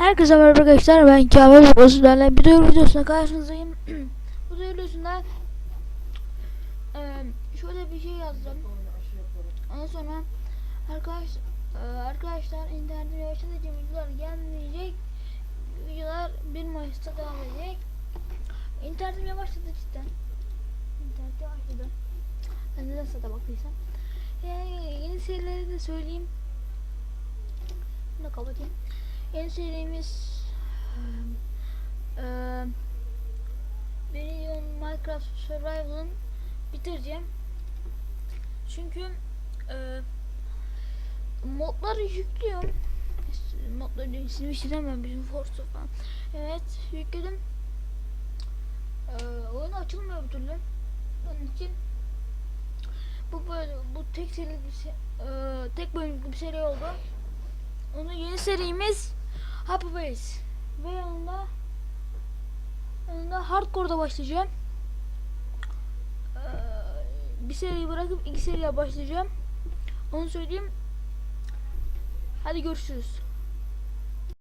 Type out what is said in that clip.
Herkese merhaba arkadaşlar ben Kamil sizlerle bir duyuru videosuna karşınızdayım. bu duyuru videosunda eee, şöyle bir şey yazdım. Ondan sonra arkadaş eee, arkadaşlar internette yaşadığım videolar gelmeyecek. Videolar 1 Mayıs'ta devam edecek. İnternetim yavaşladı cidden. İnternet yavaşladı. Ben neden sada baktıysam. Yani yeni serileri de söyleyeyim. Bunu kapatayım. Yeni serimiz eee Billion Minecraft Survival'ın bitireceğim. Çünkü eee modları yüklüyorum. Modları silmiştim ben bizim Force'u falan. Evet yükledim. Eee oyun açılmıyor bir türlü. Onun için bu böyle bu tek seri eee, tek bölümlük bir seri oldu. Onun yeni serimiz Happy Base ve yanında yanında Hardcore'da başlayacağım. Ee, bir seriyi bırakıp iki seriye başlayacağım. Onu söyleyeyim. Hadi görüşürüz.